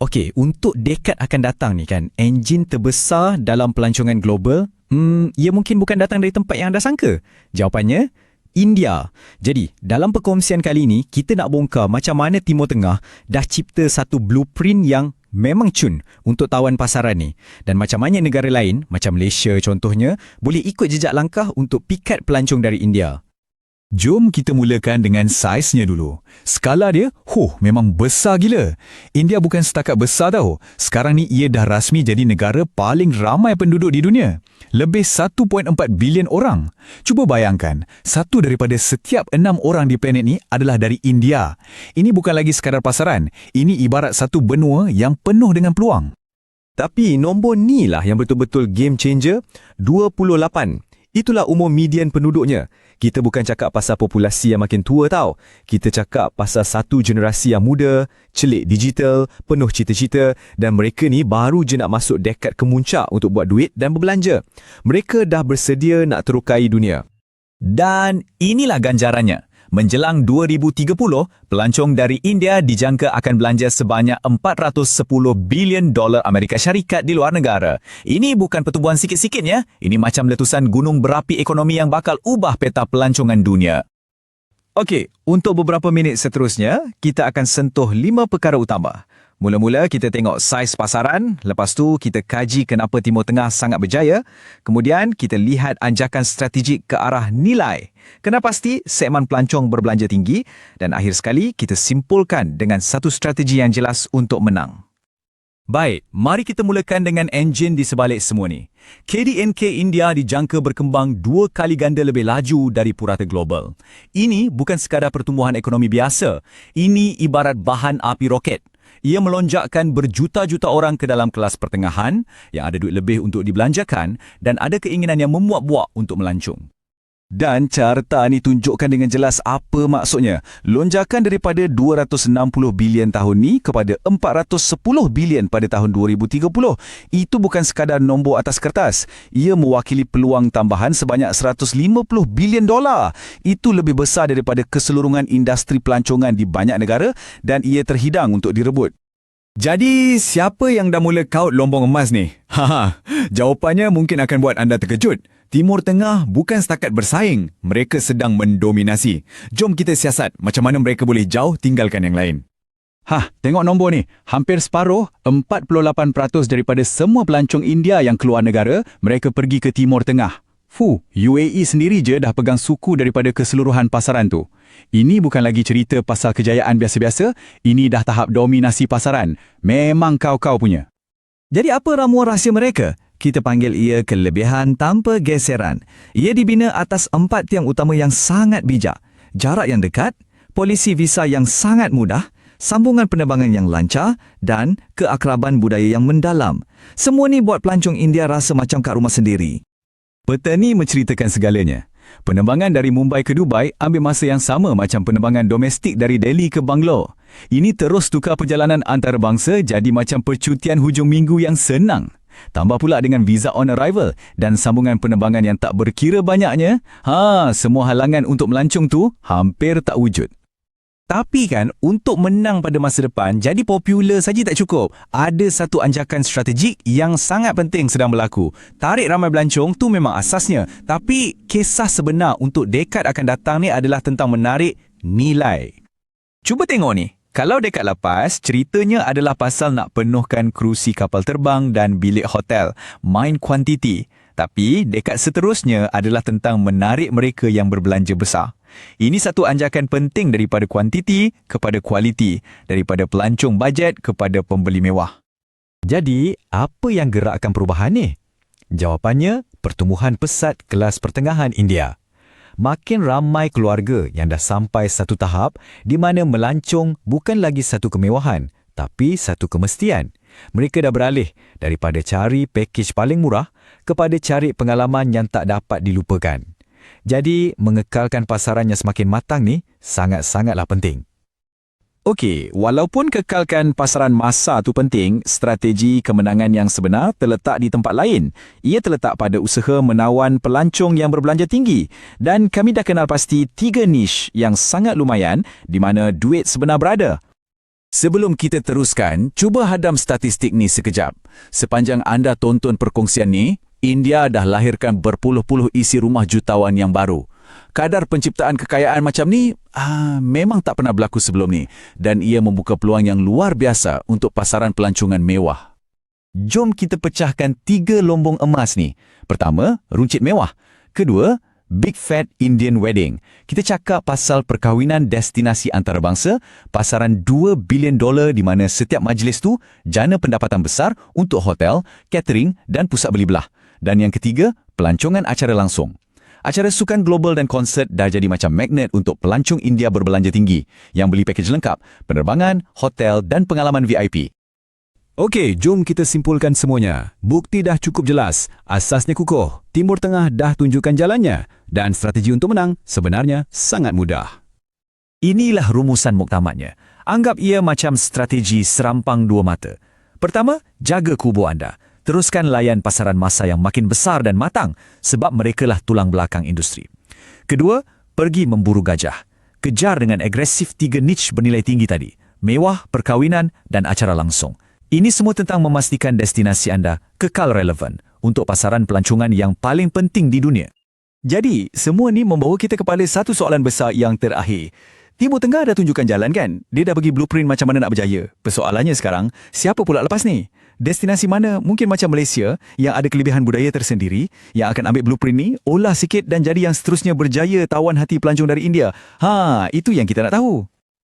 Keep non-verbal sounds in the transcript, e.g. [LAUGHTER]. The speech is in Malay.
Okey, untuk dekad akan datang ni kan, enjin terbesar dalam pelancongan global, hmm, ia mungkin bukan datang dari tempat yang anda sangka. Jawapannya, India. Jadi, dalam perkongsian kali ini, kita nak bongkar macam mana Timur Tengah dah cipta satu blueprint yang memang cun untuk tawan pasaran ni. Dan macam mana negara lain, macam Malaysia contohnya, boleh ikut jejak langkah untuk pikat pelancong dari India. Jom kita mulakan dengan saiznya dulu. Skala dia, huh, memang besar gila. India bukan setakat besar tau. Sekarang ni ia dah rasmi jadi negara paling ramai penduduk di dunia. Lebih 1.4 bilion orang. Cuba bayangkan, satu daripada setiap enam orang di planet ni adalah dari India. Ini bukan lagi sekadar pasaran. Ini ibarat satu benua yang penuh dengan peluang. Tapi nombor ni lah yang betul-betul game changer, 28. Itulah umur median penduduknya. Kita bukan cakap pasal populasi yang makin tua tau. Kita cakap pasal satu generasi yang muda, celik digital, penuh cita-cita dan mereka ni baru je nak masuk dekad kemuncak untuk buat duit dan berbelanja. Mereka dah bersedia nak terukai dunia. Dan inilah ganjarannya. Menjelang 2030, pelancong dari India dijangka akan belanja sebanyak 410 bilion dolar Amerika Syarikat di luar negara. Ini bukan pertumbuhan sikit-sikit ya. Ini macam letusan gunung berapi ekonomi yang bakal ubah peta pelancongan dunia. Okey, untuk beberapa minit seterusnya, kita akan sentuh lima perkara utama. Mula-mula kita tengok saiz pasaran, lepas tu kita kaji kenapa Timur Tengah sangat berjaya, kemudian kita lihat anjakan strategik ke arah nilai. Kena pasti segmen pelancong berbelanja tinggi dan akhir sekali kita simpulkan dengan satu strategi yang jelas untuk menang. Baik, mari kita mulakan dengan enjin di sebalik semua ni. KDNK India dijangka berkembang dua kali ganda lebih laju dari purata global. Ini bukan sekadar pertumbuhan ekonomi biasa. Ini ibarat bahan api roket. Ia melonjakkan berjuta-juta orang ke dalam kelas pertengahan yang ada duit lebih untuk dibelanjakan dan ada keinginan yang memuak-buak untuk melancung. Dan carta ini tunjukkan dengan jelas apa maksudnya. Lonjakan daripada 260 bilion tahun ni kepada 410 bilion pada tahun 2030. Itu bukan sekadar nombor atas kertas. Ia mewakili peluang tambahan sebanyak 150 bilion dolar. Itu lebih besar daripada keseluruhan industri pelancongan di banyak negara dan ia terhidang untuk direbut. Jadi, siapa yang dah mula kaut lombong emas ni? [LAUGHS] Haha, jawapannya mungkin akan buat anda terkejut. Timur Tengah bukan setakat bersaing, mereka sedang mendominasi. Jom kita siasat macam mana mereka boleh jauh tinggalkan yang lain. Hah, tengok nombor ni. Hampir separuh, 48% daripada semua pelancong India yang keluar negara, mereka pergi ke Timur Tengah. Fu, UAE sendiri je dah pegang suku daripada keseluruhan pasaran tu. Ini bukan lagi cerita pasal kejayaan biasa-biasa, ini dah tahap dominasi pasaran. Memang kau-kau punya. Jadi apa ramuan rahsia mereka? Kita panggil ia kelebihan tanpa geseran. Ia dibina atas empat tiang utama yang sangat bijak. Jarak yang dekat, polisi visa yang sangat mudah, sambungan penerbangan yang lancar dan keakraban budaya yang mendalam. Semua ni buat pelancong India rasa macam kat rumah sendiri. Peta ni menceritakan segalanya. Penerbangan dari Mumbai ke Dubai ambil masa yang sama macam penerbangan domestik dari Delhi ke Bangalore. Ini terus tukar perjalanan antarabangsa jadi macam percutian hujung minggu yang senang. Tambah pula dengan visa on arrival dan sambungan penerbangan yang tak berkira banyaknya, ha, semua halangan untuk melancong tu hampir tak wujud. Tapi kan, untuk menang pada masa depan, jadi popular saja tak cukup. Ada satu anjakan strategik yang sangat penting sedang berlaku. Tarik ramai belancong tu memang asasnya. Tapi, kisah sebenar untuk dekad akan datang ni adalah tentang menarik nilai. Cuba tengok ni. Kalau dekat lepas, ceritanya adalah pasal nak penuhkan kerusi kapal terbang dan bilik hotel. Main kuantiti. Tapi dekat seterusnya adalah tentang menarik mereka yang berbelanja besar. Ini satu anjakan penting daripada kuantiti kepada kualiti, daripada pelancong bajet kepada pembeli mewah. Jadi, apa yang gerakkan perubahan ni? Jawapannya, pertumbuhan pesat kelas pertengahan India makin ramai keluarga yang dah sampai satu tahap di mana melancong bukan lagi satu kemewahan, tapi satu kemestian. Mereka dah beralih daripada cari pakej paling murah kepada cari pengalaman yang tak dapat dilupakan. Jadi, mengekalkan pasaran yang semakin matang ni sangat-sangatlah penting. Okey, walaupun kekalkan pasaran masa tu penting, strategi kemenangan yang sebenar terletak di tempat lain. Ia terletak pada usaha menawan pelancong yang berbelanja tinggi. Dan kami dah kenal pasti tiga niche yang sangat lumayan di mana duit sebenar berada. Sebelum kita teruskan, cuba hadam statistik ni sekejap. Sepanjang anda tonton perkongsian ni, India dah lahirkan berpuluh-puluh isi rumah jutawan yang baru. Kadar penciptaan kekayaan macam ni ah, memang tak pernah berlaku sebelum ni dan ia membuka peluang yang luar biasa untuk pasaran pelancongan mewah. Jom kita pecahkan tiga lombong emas ni. Pertama, runcit mewah. Kedua, Big Fat Indian Wedding. Kita cakap pasal perkahwinan destinasi antarabangsa, pasaran 2 bilion dolar di mana setiap majlis tu jana pendapatan besar untuk hotel, catering dan pusat beli belah. Dan yang ketiga, pelancongan acara langsung. Acara sukan global dan konsert dah jadi macam magnet untuk pelancong India berbelanja tinggi yang beli pakej lengkap, penerbangan, hotel dan pengalaman VIP. Okey, jom kita simpulkan semuanya. Bukti dah cukup jelas. Asasnya kukuh. Timur Tengah dah tunjukkan jalannya. Dan strategi untuk menang sebenarnya sangat mudah. Inilah rumusan muktamadnya. Anggap ia macam strategi serampang dua mata. Pertama, jaga kubu anda. Teruskan layan pasaran masa yang makin besar dan matang sebab merekalah tulang belakang industri. Kedua, pergi memburu gajah. Kejar dengan agresif tiga niche bernilai tinggi tadi. Mewah, perkahwinan dan acara langsung. Ini semua tentang memastikan destinasi anda kekal relevan untuk pasaran pelancongan yang paling penting di dunia. Jadi, semua ni membawa kita kepada satu soalan besar yang terakhir. Timur Tengah dah tunjukkan jalan kan? Dia dah bagi blueprint macam mana nak berjaya. Persoalannya sekarang, siapa pula lepas ni? Destinasi mana mungkin macam Malaysia yang ada kelebihan budaya tersendiri yang akan ambil blueprint ni, olah sikit dan jadi yang seterusnya berjaya tawan hati pelancong dari India. Ha, itu yang kita nak tahu.